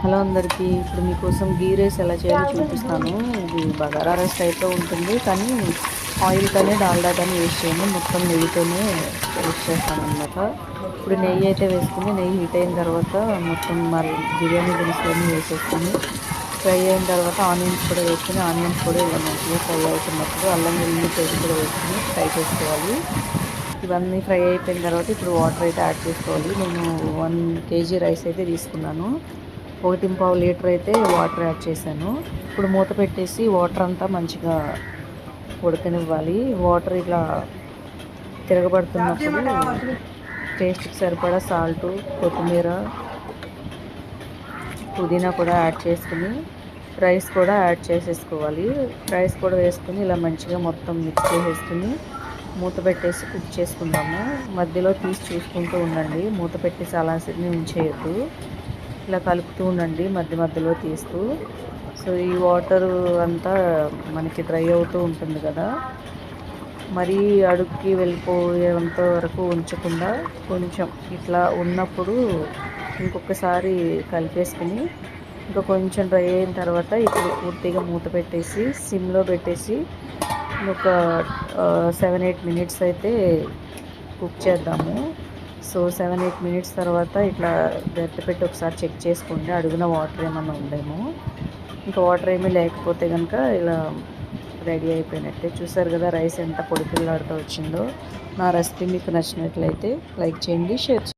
Hello అందరికీ ఇప్పుడు మీకోసం గీ రైస్ ఎలా చేయాలో చూపిస్తాను. ఇది బగారా రైస్ టైప్లో ఉంటుంది కానీ ఆయిల్ కానీ డాల్డా కానీ యూస్ చేయండి మొత్తం నెయ్యితోనే వేస్ట్ చేస్తాను అనమాట ఇప్పుడు నెయ్యి అయితే వేసుకుని నెయ్యి హీట్ అయిన తర్వాత మొత్తం మరి బిర్యానీ దినుసులన్నీ వేసేసుకుని ఫ్రై అయిన తర్వాత ఆనియన్స్ కూడా వేసుకుని ఆనియన్స్ కూడా ఇలా మంచిగా ఫ్రై అవుతున్నప్పుడు అల్లం వెల్లుల్లి పేస్ట్ కూడా వేసుకుని ఫ్రై చేసుకోవాలి. ఇవన్నీ ఫ్రై అయిపోయిన తర్వాత ఇప్పుడు వాటర్ అయితే యాడ్ చేసుకోవాలి. నేను వన్ కేజీ రైస్ అయితే తీసుకున్నాను. ఒకటి పావు లీటర్ అయితే వాటర్ యాడ్ చేశాను. ఇప్పుడు మూత పెట్టేసి వాటర్ అంతా మంచిగా ఉడకనివ్వాలి. వాటర్ ఇలా తిరగబడుతున్నప్పుడు టేస్ట్కి సరిపడా సాల్ట్ కొత్తిమీర పుదీనా కూడా యాడ్ చేసుకుని రైస్ కూడా యాడ్ చేసేసుకోవాలి. రైస్ కూడా వేసుకుని ఇలా మంచిగా మొత్తం మిక్స్ చేసేసుకుని మూత పెట్టేసి కుక్ చేసుకుందాము. మధ్యలో తీసి చూసుకుంటూ ఉండండి. మూత పెట్టేసి అలా ఉంచేయద్దు. ఇలా కలుపుతూ ఉండండి మధ్య మధ్యలో తీస్తూ. సో ఈ వాటర్ అంతా మనకి డ్రై అవుతూ ఉంటుంది కదా. మరీ అడుగుకి వెళ్ళిపోయేంత వరకు ఉంచకుండా కొంచెం ఇట్లా ఉన్నప్పుడు ఇంకొకసారి కలిపేసుకుని ఇంకా కొంచెం డ్రై అయిన తర్వాత ఇప్పుడు పూర్తిగా మూత పెట్టేసి సిమ్లో పెట్టేసి ఒక సెవెన్ ఎయిట్ మినిట్స్ అయితే కుక్ చేద్దాము. సో సెవెన్ ఎయిట్ మినిట్స్ తర్వాత ఇట్లా గట్టి పెట్టి ఒకసారి చెక్ చేసుకోండి. అడుగున వాటర్ ఏమన్నా ఉందేమో. ఇంకా వాటర్ ఏమీ లేకపోతే కనుక ఇలా రెడీ అయిపోయినట్టే. చూసారు కదా రైస్ ఎంత పొడిపిల్లాడుతూ వచ్చిందో. నా రెసిపీ మీకు నచ్చినట్లయితే లైక్ చేయండి షేర్